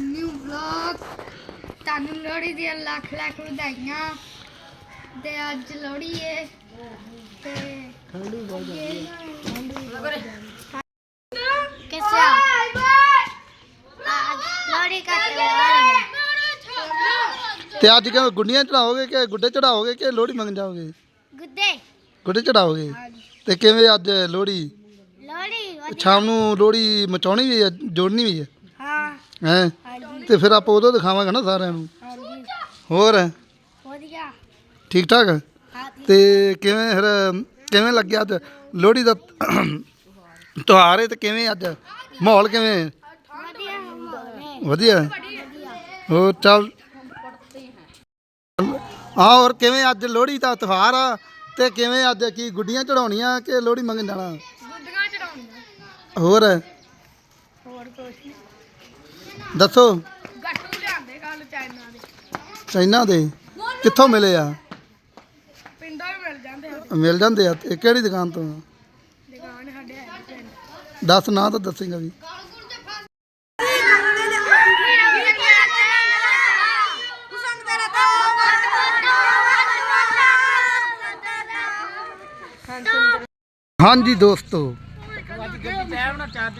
New vlog ਤੁਹਾਨੂੰ ਲੋਹੜੀ ਦੀਆਂ ਲੱਖ ਲੱਖ ਵਧਾਈਆਂ ਤੇ ਅੱਜ ਲੋਹੜੀ ਏ ਤੇ कैसे आज लोहड़ी का त्योहार है ਤੇ ਅੱਜ ਕਿਵੇਂ ਗੁੱਡੀਆਂ ਚੜਾਓਗੇ ਕਿ ਗੁੱਡੇ ਚੜਾਓਗੇ ਕਿ ਲੋਹੜੀ ਮੰਗਣ ਜਾਓਗੇ गुड्डे ਗੁੱਡੇ ਚੜਾਓਗੇ ਤੇ ਕਿਵੇਂ ਅੱਜ ਲੋਹੜੀ लोहड़ी ਸ਼ਾਮ ਨੂੰ ਲੋਹੜੀ ਮਚਾਉਣੀ ਵੀ ਹੈ ਜੋੜਨੀ ਵੀ ਹੈ हाँ ਹੈ? ਤੇ ਫਿਰ ਆਪਾਂ ਉਦੋਂ ਦਿਖਾਵਾਂਗੇ ਨਾ ਸਾਰਿਆਂ ਨੂੰ। ਹੋਰ? ਵਧੀਆ। ਠੀਕ ਠਾਕ? ਤੇ ਕਿਵੇਂ ਫਿਰ ਕਿਵੇਂ ਲੱਗਿਆ ਅੱਜ ਲੋਹੜੀ ਦਾ ਤਿਉਹਾਰ? ਹੈ ਤੇ ਕਿਵੇਂ ਅੱਜ? ਮਾਹੌਲ ਕਿਵੇਂ? ਵਧੀਆ ਹੋਰ ਚੱਲ। ਆ ਹੋਰ ਕਿਵੇਂ ਅੱਜ ਲੋਹੜੀ ਦਾ ਤਿਉਹਾਰ ਆ? ਤੇ ਕਿਵੇਂ ਅੱਜ ਕੀ ਗੁੱਡੀਆਂ ਚੜਾਉਣੀਆਂ ਕਿ ਲੋਹੜੀ ਮੰਗਣ ਜਾਣਾ? ਗੁੱਡੀਆਂ ਚੜਾਉਣੀਆਂ ਹੋਰ? ਹੋਰ ਕੁਛ ਦੱਸੋ। ਗੱਟੂ ਲਿਆਂਦੇ ਕੱਲ ਚਾਈਨਾ ਦੇ। ਚਾਈਨਾ ਦੇ? ਕਿੱਥੋਂ ਮਿਲੇ ਆ? ਪਿੰਡੋਂ ਹੀ ਮਿਲ ਜਾਂਦੇ ਆ। ਮਿਲ ਜਾਂਦੇ ਆ ਤੇ ਕਿਹੜੀ ਦੁਕਾਨ ਤੋਂ? ਦੁਕਾਨ ਸਾਡੇ ਹੈ ਪਿੰਡ। ਦੱਸ ਨਾਂ ਤਾਂ ਦੱਸੇਗਾ ਵੀ। ਹਾਂਜੀ ਦੋਸਤੋ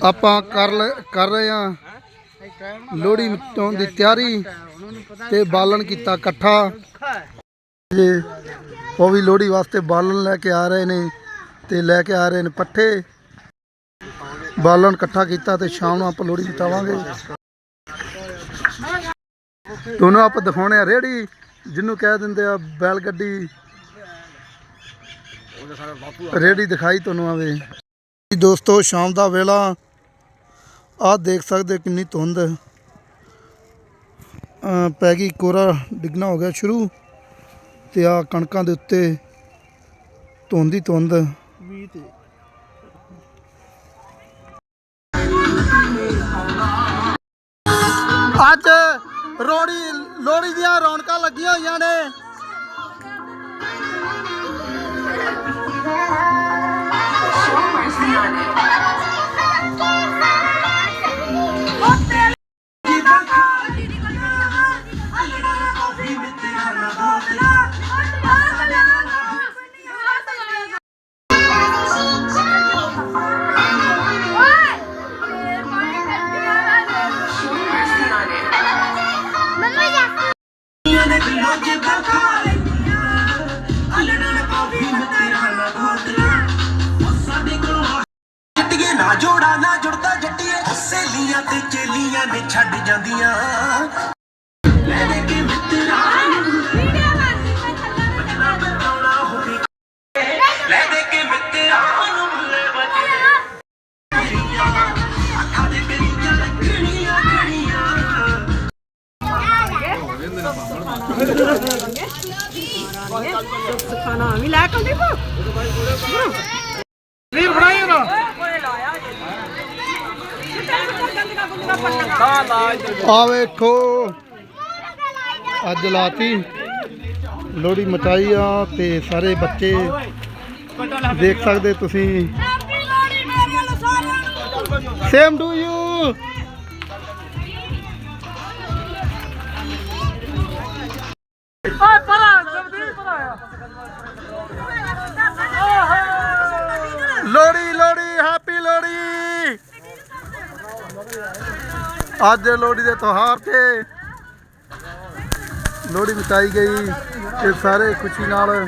ਆਪਾਂ ਕਰ ਲ- ਕਰ ਰਹੇ ਆ ਲੋਹੜੀ ਮਚਾਉਣ ਦੀ ਤਿਆਰੀ ਤੇ ਬਾਲਣ ਕੀਤਾ ਇਕੱਠਾ। ਜੇ ਉਹ ਵੀ ਲੋਹੜੀ ਵਾਸਤੇ ਬਾਲਣ ਲੈ ਕੇ ਆ ਰਹੇ ਨੇ ਤੇ ਲੈ ਕੇ ਆ ਰਹੇ ਨੇ ਪੱਠੇ। ਬਾਲਣ ਇਕੱਠਾ ਕੀਤਾ ਤੇ ਸ਼ਾਮ ਨੂੰ ਆਪਾਂ ਲੋਹੜੀ ਮਚਾਵਾਂਗੇ ਤੁਹਾਨੂੰ ਆਪਾਂ ਦਿਖਾਉਣੇ ਆ ਰੇੜੀ ਜਿਹਨੂੰ ਕਹਿ ਦਿੰਦੇ ਆ ਬੈਲ ਗੱਡੀ। ਰੇੜੀ ਦਿਖਾਈ ਤੁਹਾਨੂੰ ਆਵੇ। ਦੋਸਤੋ ਸ਼ਾਮ ਦਾ ਵੇਲਾ ਆਹ ਦੇਖ ਸਕਦੇ ਕਿੰਨੀ ਧੁੰਦ ਪੈ ਗਈ ਕੋਰਾ ਡਿੱਗਣਾ ਹੋ ਗਿਆ ਸ਼ੁਰੂ ਤੇ ਆ ਕਣਕਾਂ ਦੇ ਉੱਤੇ ਧੁੰਦ ਹੀ ਧੁੰਦ। ਅੱਜ ਰੋੜੀ, ਲੋਹੜੀ ਦੀਆਂ ਰੌਣਕਾਂ ਲੱਗੀਆਂ ਹੋਈਆਂ ਨੇ। ਮੰਮੀ ਸਾਡੇ ਜਾ ਜੱਟੀਏ ਨਾ ਜੋੜਾ ਨਾ ਜੁੜਦਾ ਜੱਟੀਏ ਸਹੇਲੀਆਂ ਤੇ ਚੇਲੀਆਂ ਨੇ ਛੱਡ ਜਾਂਦੀਆਂ। ਆ ਵੇਖੋ। ਅੱਜ ਲਾਤੀ। ਲੋਹੜੀ ਮਚਾਈ ਆ ਤੇ ਸਾਰੇ ਬੱਚੇ ਦੇਖ ਸਕਦੇ ਤੁਸੀਂ। ਸੇਮ ਟੂ ਯੂ ਅੱਜ ਲੋਹੜੀ ਦੇ ਤਿਉਹਾਰ ਤੇ ਲੋਹੜੀ ਬਿਤਾਈ ਗਈ ਤੇ ਸਾਰੇ ਖੁਸ਼ੀ ਨਾਲ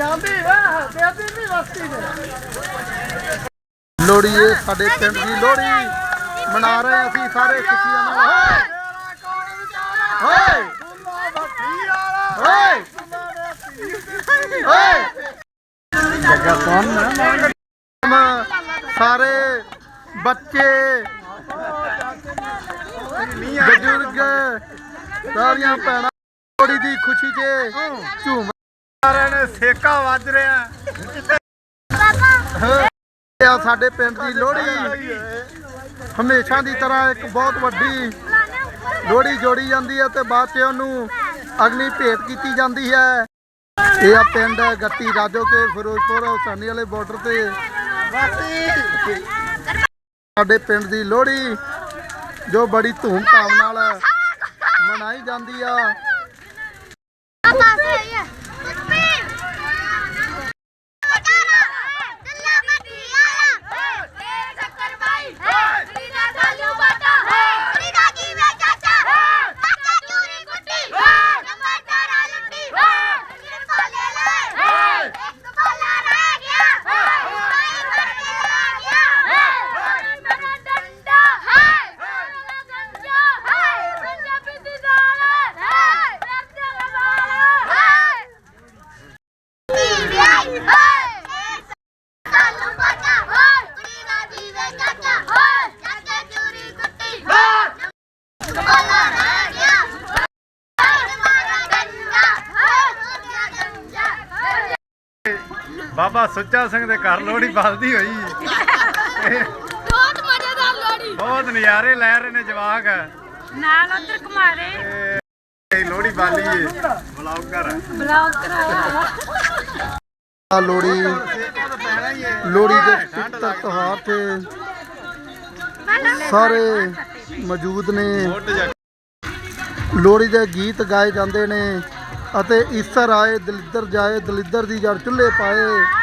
ਜਾਂਦੀ ਨਹੀਂ ਵਸਤੀ ਲੋੜੀ ਇਹ ਸਾਡੇ ਪਿੰਡ ਦੀ ਲੋੜੀ ਮਨਾ ਰਹੇ ਅਸੀਂ ਸਾਰੇ ਖੁਸ਼ੀਆਂ ਨਾਲ। ਹੋਏ ਹੋਏ ਹੋਏ ਜੱਗਾ ਕੌਣ ਸਾਰੇ ਬੱਚੇ ਬਜ਼ੁਰਗ ਸਾਰੀਆਂ ਭੈਣਾਂ ਲੋੜੀ ਦੀ ਖੁਸ਼ੀ 'ਚ ਝੂਮ ਸਾਰਿਆਂ ਨੇ ਸੇਕਾ ਵੱਜ ਰਿਹਾ। ਆ ਸਾਡੇ ਪਿੰਡ ਦੀ ਲੋਹੜੀ। ਹਮੇਸ਼ਾ ਦੀ ਤਰ੍ਹਾਂ ਇੱਕ ਬਹੁਤ ਵੱਡੀ ਲੋਹੜੀ ਜੋੜੀ ਜਾਂਦੀ ਹੈ ਤੇ ਬਾਅਦ ਚ ਉਹਨੂੰ ਅਗਲੀ ਭੇਟ ਕੀਤੀ ਜਾਂਦੀ ਹੈ। ਇਹ ਆ ਪਿੰਡ ਗੱਤੀ ਰਾਜੋ ਕੇ ਫਿਰੋਜ਼ਪੁਰ ਹੁਸਾਨੀ ਵਾਲੇ ਬਾਰਡਰ ਤੇ। ਸਾਡੇ ਪਿੰਡ ਦੀ ਲੋਹੜੀ ਜੋ ਬੜੀ ਧੂਮ-ਧਾਮ ਨਾਲ ਮਨਾਈ ਜਾਂਦੀ ਆ ਪਾਪਾ ਸਹੀ ਹੈ ਕੁੱਪੀ ਦਿੱਲਾ ਮੱਠੀਆ ਤੇਰੇ ਚੱਕਰ ਬਾਈ ਕੁੜੀ ਦਾ ਸਾਲੂ ਬਾਟਾ ਕੁੜੀ ਦਾ ਜੀਵੇ ਚਾਚਾ ਕਾਕਾ ਚੂਰੀ ਕੁੱਟੀ ਨੰਬਰ ਤਾਰਾ ਲੁੱਟੀ ਕੁੜੀ ਕੋਲੇ ਲੈ ਇੱਕ ਬਾਲਾ ਰਹਿ ਗਿਆ ਕੋਈ ਮਰ ਕੇ ਆ ਗਿਆ ਮੇਰਾ ਡੰਡਾ ਹੈ ਮੇਰਾ ਗੰਜਾ ਹੈ ਪੰਜਾਬੀ ਦੀ ਦਾਲ ਹੈ ਰੱਤੇ ਲਵਾਲ ਹੈ ਵਿਆਹੀ ਹੋਏ ਸਾਲੂ ਬਾਟਾ ਹੋਏ ਕੁੜੀ ਦਾ ਜੀਵੇ ਚਾਚਾ ਹੋਏ ਚਾਚਾ ਚੂਰੀ ਕੁੱਟੀ ਹੋਏ ਬਾਲਾ ਰਹਿ ਗਿਆ ਹੋਏ ਮਾਰਾ ਗੰਜਾ ਹੋਏ ਦੁਨੀਆ ਗੰਜਾ ਬਾਬਾ ਸੁੱਚਾ ਸਿੰਘ ਦੇ ਘਰ ਲੋਹੜੀ ਬਲਦੀ ਹੋਈ। ਬਹੁਤ ਮਜ਼ੇਦਾਰ ਲੋੜੀ ਬਹੁਤ ਨਜ਼ਾਰੇ ਲੈ ਰਹੇ ਨੇ ਜਵਾਕ। ਨਾਲ ਉਧਰ ਕੁਮਾਰੇ ਇਹ ਲੋਹੜੀ ਬਾਲੀ ਏ। ਬਲੌਗਰ ਬਲੌਗ ਕਰਾਇਆ ਆ ਲੋੜੀ ਲੋੜੀ ਦੇ ਤਿਉਹਾਰ ਤੇ ਸਾਰੇ ਮੌਜੂਦ ਨੇ। ਲੋਹੜੀ ਦੇ ਗੀਤ ਗਾਏ ਜਾਂਦੇ ਨੇ ਅਤੇ ਈਸਰ ਆਏ, ਦਲਿੱਦਰ ਜਾਏ, ਦਲਿੱਦਰ ਦੀ ਜੜ ਚੁੱਲ੍ਹੇ ਪਾਏ।